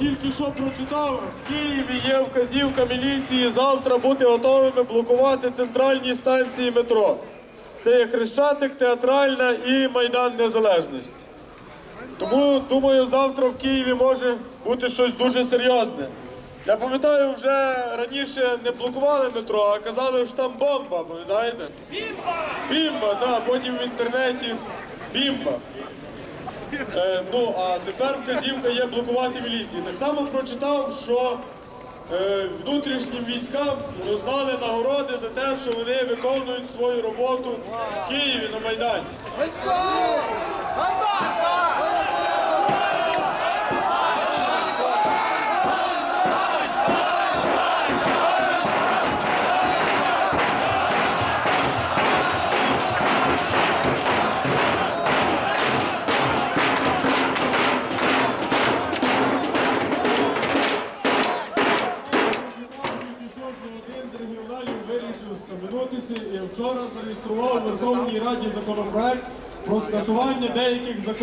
тільки що прочитав, в Києві є вказівка міліції завтра бути готовими блокувати центральні станції метро. Це є Хрещатик, Театральна і Майдан Незалежності. Тому думаю, завтра в Києві може бути щось дуже серйозне. Я пам'ятаю, вже раніше не блокували метро, а казали, що там бомба, пам'ятаєте? Бімба! Бімба, так, потім в інтернеті бімба. Е, ну, а тепер вказівка є блокувати міліції. Так само прочитав, що е, внутрішнім військам роздали нагороди за те, що вони виконують свою роботу в Києві на Майдані. Один з регіоналів вирішив схаменутися і вчора зареєстрував у Верховній Раді законопроект про скасування деяких законів.